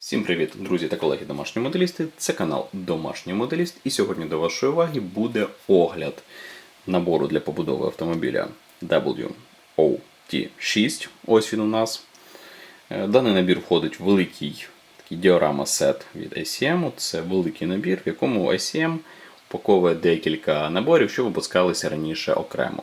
Всім привіт, друзі та колеги домашні моделісти. Це канал Домашній Моделіст. І сьогодні до вашої уваги буде огляд набору для побудови автомобіля WOT6. Ось він у нас. Е, Даний набір входить в великий такий діорама сет від ICM. Це великий набір, в якому ICM упаковує декілька наборів, що випускалися раніше окремо.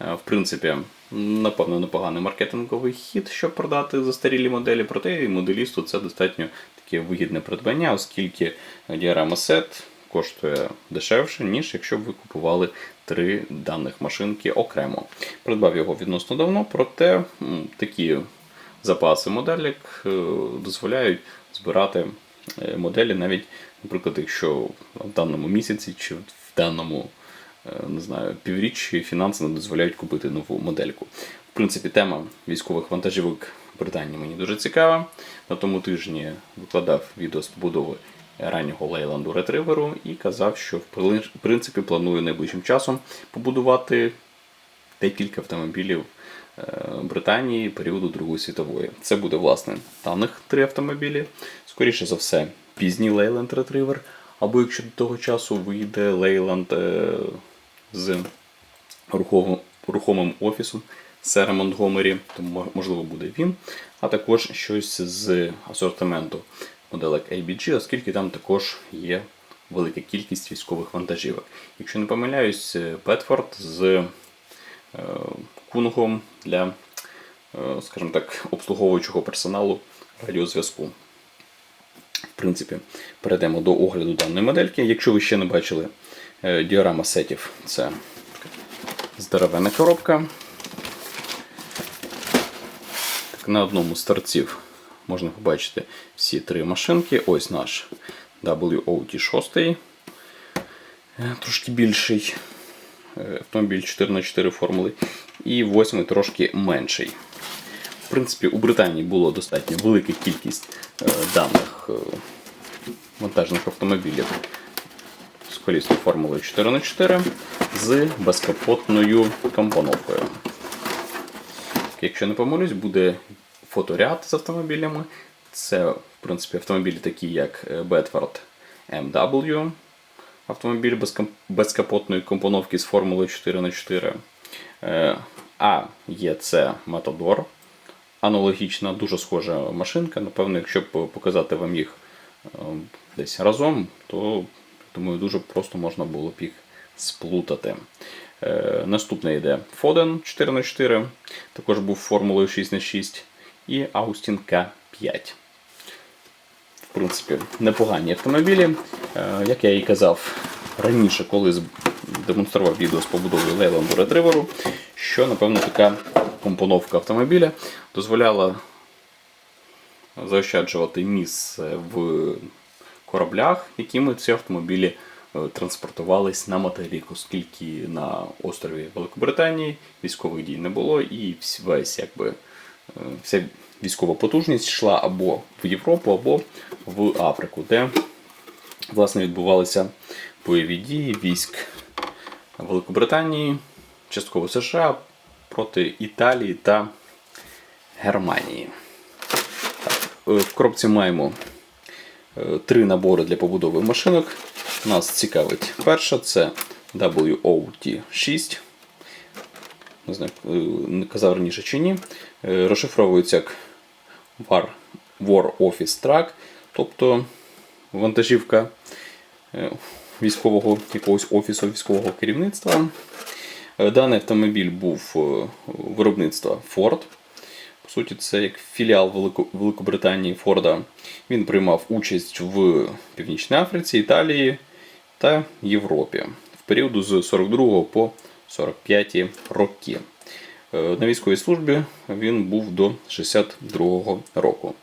Е, В принципі, напевно, непоганий маркетинговий хід, щоб продати застарілі моделі, проте і моделісту це достатньо таке вигідне придбання, оскільки діорама сет коштує дешевше, ніж якщо б ви купували три даних машинки окремо. Придбав його відносно давно, проте такі запаси моделек е, дозволяють збирати е, моделі навіть, наприклад, якщо в даному місяці чи в даному не знаю, півріччі фінанси не дозволяють купити нову модельку. В принципі, тема військових вантажівок в Британії мені дуже цікава. На тому тижні викладав відео з побудови раннього Лейланду ретриверу і казав, що в принципі планую найближчим часом побудувати декілька автомобілів е, Британії періоду Другої світової. Це буде власне даних три автомобілі. Скоріше за все, пізній Leyland Retriever, або якщо до того часу вийде Leyland е, з рухомим офісом Сера Монтгомері, то можливо буде він, а також щось з асортименту моделек ABG, оскільки там також є велика кількість військових вантажівок. Якщо не помиляюсь, Бетфорд з е, кунгом для, е, скажімо так, обслуговуючого персоналу радіозв'язку. В принципі, перейдемо до огляду даної модельки. Якщо ви ще не бачили е, діорама сетів, це здоровенна коробка. Так, на одному з торців можна побачити всі три машинки. Ось наш WOT6. Е, Трошки більший е, автомобіль 4х4 формули. І восьмий трошки менший. В принципі, у Британії було достатньо велика кількість даних вантажних автомобілів з колісною формулою 4х4 з безкапотною компоновкою. Якщо не помилюсь, буде фоторяд з автомобілями. Це, в принципі, автомобілі такі, як е, Bedford MW, автомобіль безкапотної компоновки з формулою 4х4. Е, А є це Matador. Аналогічна, дуже схожа машинка. Напевно, якщо показати вам їх е, десь разом, то думаю, дуже просто можна було б їх сплутати. Е, Наступне йде Foden 4х4, також був формулою 6х6 і Austin K5. В принципі, непогані автомобілі. Е, Як я і казав раніше, коли демонстрував відео з побудовою Leyland Retriever, що, напевно, така компоновка автомобіля дозволяла заощаджувати місце в кораблях, якими ці автомобілі е, транспортувались на материк, оскільки на острові Великобританії військових дій не було, і весь якби е, вся військова потужність йшла або в Європу, або в Африку, де власне відбувалися бойові дії військ Великобританії, частково США проти Італії та Германії. Е, В коробці маємо е, три набори для побудови машинок. Нас цікавить перша це WOT6. Не знаю, е, казав раніше чи ні. Розшифровується як War, War Office Truck, тобто вантажівка військового якогось офісу військового керівництва. Е, Даний автомобіль був е, виробництва Ford. По суті, це як філіал Велико- Великобританії Форда. Він приймав участь в Північній Африці, Італії та Європі в періоду з 42 по 45 роки. Е, На військовій службі він був до 62 року.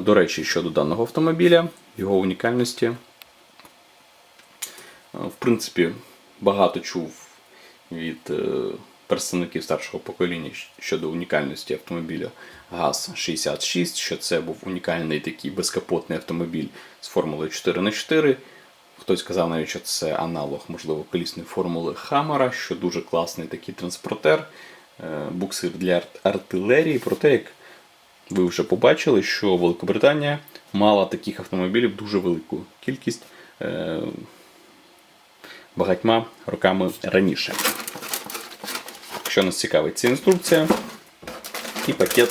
До речі, щодо даного автомобіля, його унікальності, в принципі, багато чув від е, представників старшого покоління щодо унікальності автомобіля ГАЗ-66, що це був унікальний такий безкапотний автомобіль з формулою 4х4. Хтось казав навіть, що це аналог, можливо, колісної формули Хаммера, що дуже класний такий транспортер, е, буксир для арт- артилерії. Проте, як ви вже побачили, що Великобританія мала таких автомобілів дуже велику кількість е, багатьма роками раніше. Якщо нас цікавить ця інструкція і пакет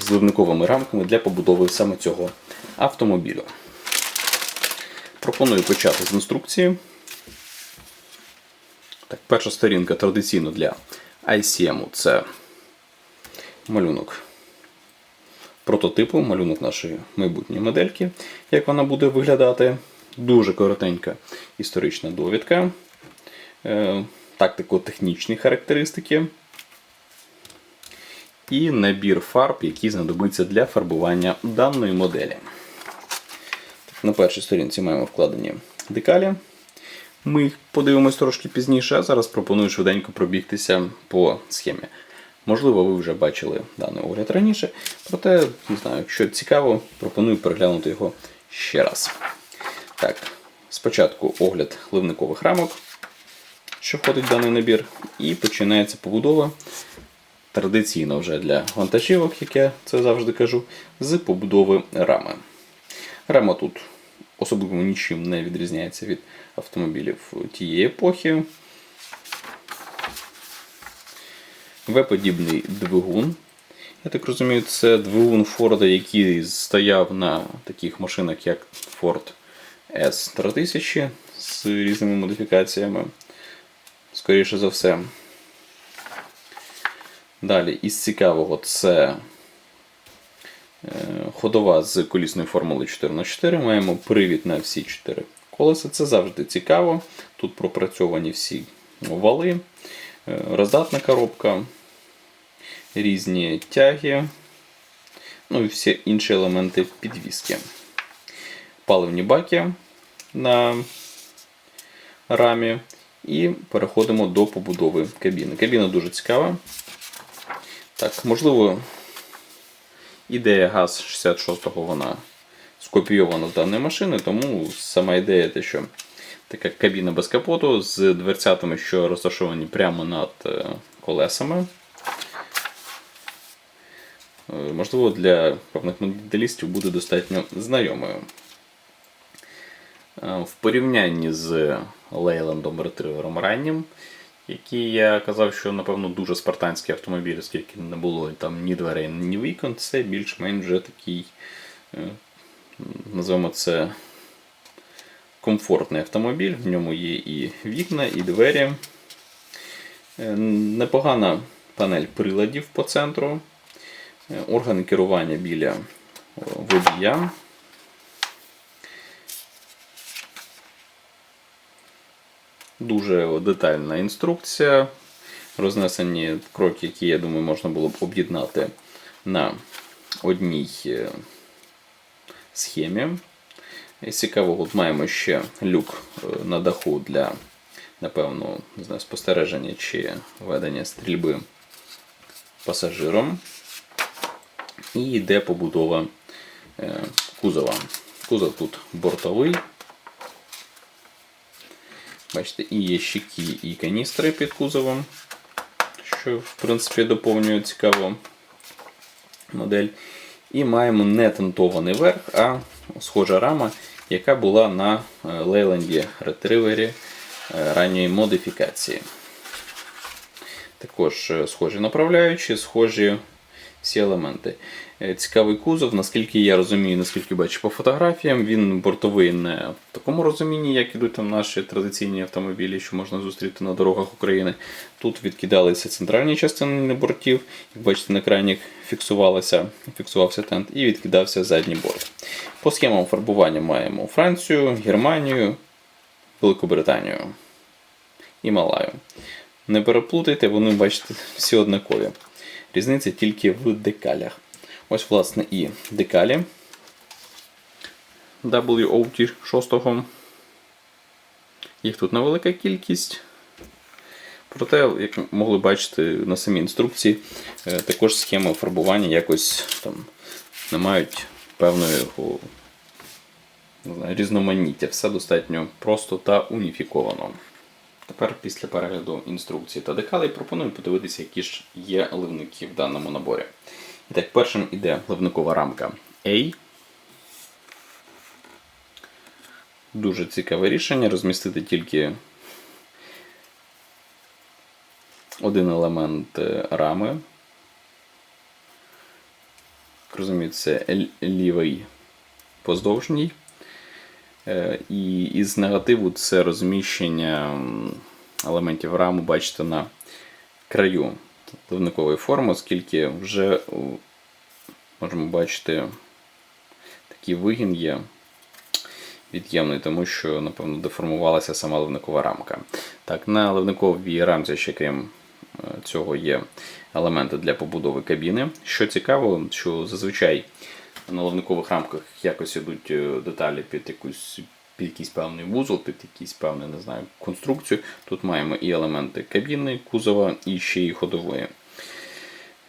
з ливниковими рамками для побудови саме цього автомобілю. Пропоную почати з інструкції. Так, перша сторінка традиційно для ICM це малюнок прототипу, малюнок нашої майбутньої модельки, як вона буде виглядати. Дуже коротенька історична довідка, е, тактико-технічні характеристики. І набір фарб, який знадобиться для фарбування даної моделі. На першій сторінці маємо вкладені декалі. Ми їх подивимось трошки пізніше, а зараз пропоную швиденько пробігтися по схемі. Можливо, ви вже бачили даний огляд раніше, проте, не знаю, якщо цікаво, пропоную переглянути його ще раз. Так, спочатку огляд ливникових рамок, що входить в даний набір, і починається побудова. Традиційно вже для вантажівок, як я це завжди кажу, з побудови рами. Рама тут особливо нічим не відрізняється від автомобілів тієї епохи. В-подібний двигун. Я так розумію, це двигун Форда, який стояв на таких машинах, як Ford S3000 з різними модифікаціями. Скоріше за все. Далі, із цікавого, це е, ходова з колісною формулою 4х4. Маємо привід на всі 4 колеса. Це завжди цікаво. Тут пропрацьовані всі вали, е, роздатна коробка, різні тяги, ну і всі інші елементи підвіски. Паливні баки на рамі. І переходимо до побудови кабіни. Кабіна дуже цікава. Так, можливо, ідея ГАЗ-66 вона скопійована з даної машини, тому сама ідея те, що така кабіна без капоту з дверцятами, що розташовані прямо над е, колесами. Е, Можливо, для певних моделістів буде достатньо знайомою. Е, В порівнянні з Лейлендом ретривером раннім, який я казав, що, напевно, дуже спартанський автомобіль, оскільки не було там ні дверей, ні вікон, це більш-менш вже такий, е, називаємо це комфортний автомобіль. В ньому є і вікна, і двері. Е, Непогана панель приладів по центру, органи керування біля водія. Дуже детальна інструкція. Рознесені кроки, які, я думаю, можна було б об'єднати на одній е, схемі. Із цікавого от маємо ще люк е, на даху для, напевно, не знаю, спостереження чи ведення стрільби пасажиром. І йде побудова е, кузова. Кузов тут бортовий. Бачите, і є щики, і каністри під кузовом, що, в принципі, доповнює цікаво модель. І маємо не тентований верх, а схожа рама, яка була на Retriever е, ранньої модифікації. Також е, схожі направляючі, схожі всі елементи. Е, Цікавий кузов, наскільки я розумію, наскільки бачу по фотографіям, він бортовий не в такому розумінні, як ідуть там наші традиційні автомобілі, що можна зустріти на дорогах України. Тут відкидалися центральні частини бортів, як бачите, на екрані фіксувалося, фіксувався тент і відкидався задній борт. По схемам фарбування маємо Францію, Германію, Великобританію і Малаю. Не переплутайте, вони, бачите, всі однакові. Різниця тільки в декалях. Ось, власне, і декалі WOT6. Їх тут невелика кількість. Проте, як могли бачити на самій інструкції, е, також схеми фарбування якось там не мають знаю, різноманіття. Все достатньо просто та уніфіковано. Тепер після перегляду інструкції та декалей пропоную подивитися, які ж є ливники в даному наборі. І так, першим іде ливникова рамка A. Дуже цікаве рішення розмістити тільки один елемент е, рами. Розумію, це лівий поздовжній. Е, І із негативу це розміщення елементів раму, бачите, на краю ливникової форми, оскільки вже можемо бачити такий вигін є від'ємний, тому що, напевно, деформувалася сама ливникова рамка. Так, на ливниковій рамці ще крім е, цього є елементи для побудови кабіни. Що цікаво, що зазвичай на ливникових рамках якось ідуть е, деталі під якусь. Під якийсь певний вузол, під якийсь певний, не знаю, конструкцію. Тут маємо і елементи кабіни, кузова, і ще й ходової.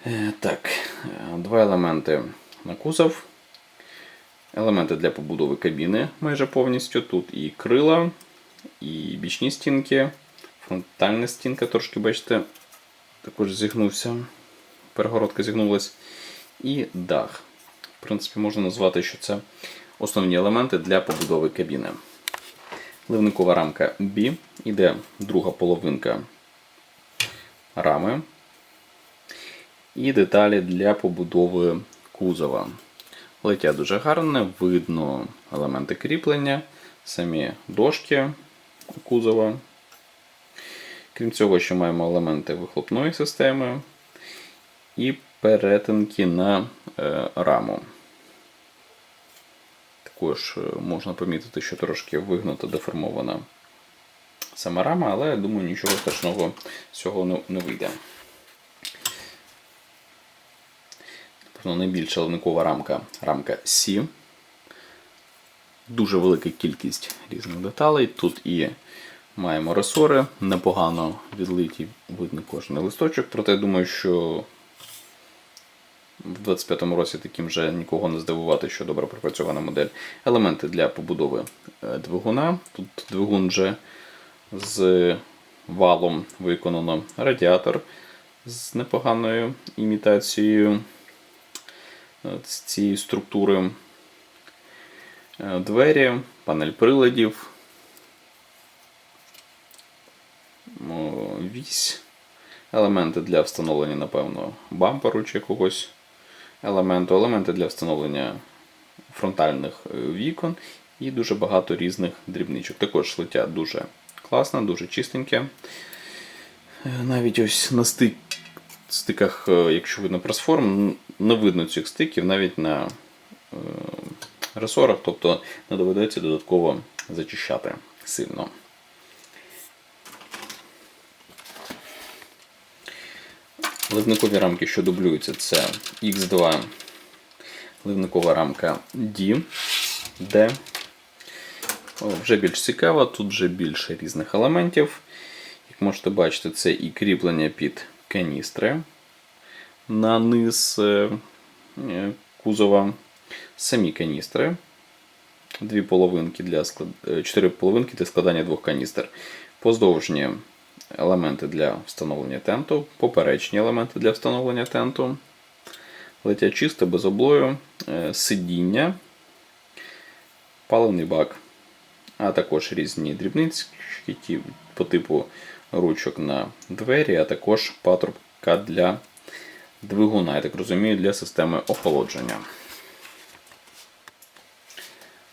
Е, Так, е, два елементи на кузов. Елементи для побудови кабіни майже повністю. Тут і крила, і бічні стінки, фронтальна стінка, трошки, бачите, також зігнувся. Перегородка зігнулась. І дах. В принципі, можна назвати, що це основні елементи для побудови кабіни. Ливникова рамка B. Іде друга половинка рами. І деталі для побудови кузова. Лиття дуже гарне, видно елементи кріплення, самі дошки кузова. Крім цього, ще маємо елементи вихлопної системи і перетинки на е, раму. Також е, можна помітити, що трошки вигнута, деформована сама рама, але я думаю, нічого страшного з цього не, вийде. Тобто найбільша ливникова рамка рамка C. Дуже велика кількість різних деталей. Тут і маємо ресори, непогано відлиті, видно кожен листочок, проте я думаю, що в 25-му році таким вже нікого не здивувати, що добре пропрацьована модель. Елементи для побудови е, двигуна. Тут двигун вже з валом виконано радіатор з непоганою імітацією е, цієї структури. Е, Двері, панель приладів, вісь, елементи для встановлення, напевно, бамперу чи якогось елементу, елементи для встановлення фронтальних е, вікон і дуже багато різних дрібничок. Також лиття дуже класне, дуже чистеньке. Е, Навіть ось на стик, стиках, е, якщо видно пресформ, не видно цих стиків навіть на ресорах, тобто не доведеться додатково зачищати сильно. Ливникові рамки, що дублюються, це X2 ливникова рамка D, D. Вже більш цікаво, тут вже більше різних елементів. Як можете бачити, це і кріплення під каністри на низ е, е, кузова, самі каністри. Дві половинки для е, чотири половинки для складання двох каністр. Поздовжні елементи для встановлення тенту, поперечні елементи для встановлення тенту, летя чисто без облою, е, сидіння, паливний бак, а також різні дрібниці по типу ручок на двері, а також патрубка для двигуна, я так розумію, для системи охолодження.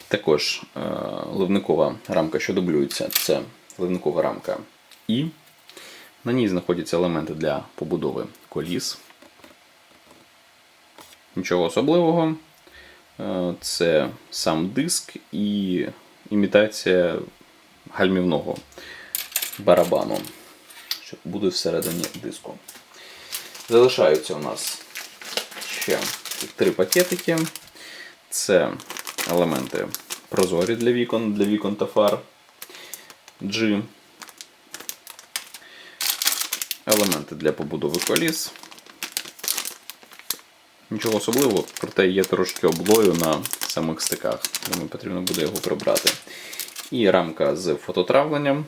Також е, ливникова рамка, що дублюється, це ливникова рамка І. На ній знаходяться елементи для побудови коліс. Нічого особливого. Е, Це сам диск і імітація гальмівного барабану, що буде всередині диску. Залишаються у нас ще три пакетики. Це елементи прозорі для вікон, для вікон та фар G. Елементи для побудови коліс. Нічого особливого, проте є трошки облою на самих стиках, тому потрібно буде його прибрати. І рамка з фототравленням.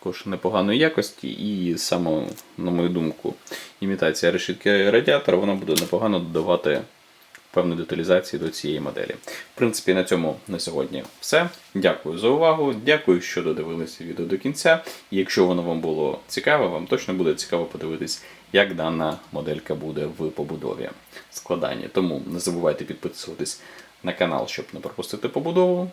також непоганої якості, і саме, на мою думку, імітація решітки радіатора вона буде непогано додавати певну деталізацію до цієї моделі. В принципі, на цьому на сьогодні все. Дякую за увагу. Дякую, що додивилися відео до кінця. І якщо воно вам було цікаве, вам точно буде цікаво подивитись, як дана моделька буде в побудові складанні. Тому не забувайте підписуватись на канал, щоб не пропустити побудову.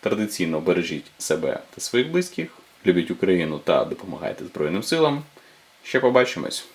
Традиційно бережіть себе та своїх близьких, любіть Україну та допомагайте Збройним силам. Ще побачимось!